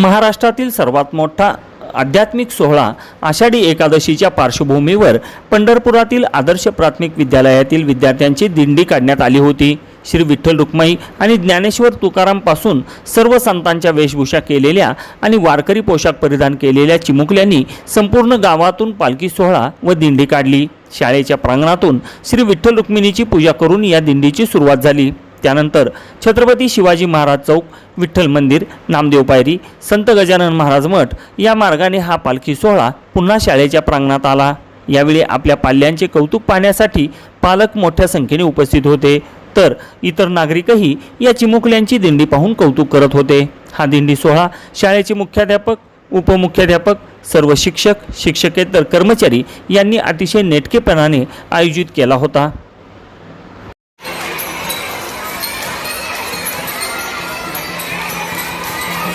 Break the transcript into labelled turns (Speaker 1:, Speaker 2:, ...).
Speaker 1: महाराष्ट्रातील सर्वात मोठा आध्यात्मिक सोहळा आषाढी एकादशीच्या पार्श्वभूमीवर पंढरपुरातील आदर्श प्राथमिक विद्यालयातील विद्यार्थ्यांची दिंडी काढण्यात आली होती. श्री विठ्ठल रुक्माई आणि ज्ञानेश्वर तुकारामपासून सर्व संतांच्या वेशभूषा केलेल्या आणि वारकरी पोशाख परिधान केलेल्या चिमुकल्यांनी संपूर्ण गावातून पालखी सोहळा व दिंडी काढली. शाळेच्या प्रांगणातून श्री विठ्ठल रुक्मिणीची पूजा करून या दिंडीची सुरुवात झाली. त्यानंतर छत्रपती शिवाजी महाराज चौक विठ्ठल मंदिर नामदेव पायरी संत गजानन महाराज मठ या मार्गाने हा पालखी सोहळा पुन्हा शाळेच्या प्रांगणात आला. यावेळी आपल्या पाल्यांचे कौतुक पाहण्यासाठी पालक मोठ्या संख्येने उपस्थित होते. तर इतर नागरिकही या चिमुकल्यांची दिंडी पाहून कौतुक करत होते. हा दिंडी सोहळा शाळेचे मुख्याध्यापक उपमुख्याध्यापक सर्व शिक्षक शिक्षकेतर कर्मचारी यांनी अतिशय नेटकेपणाने आयोजित केला होता.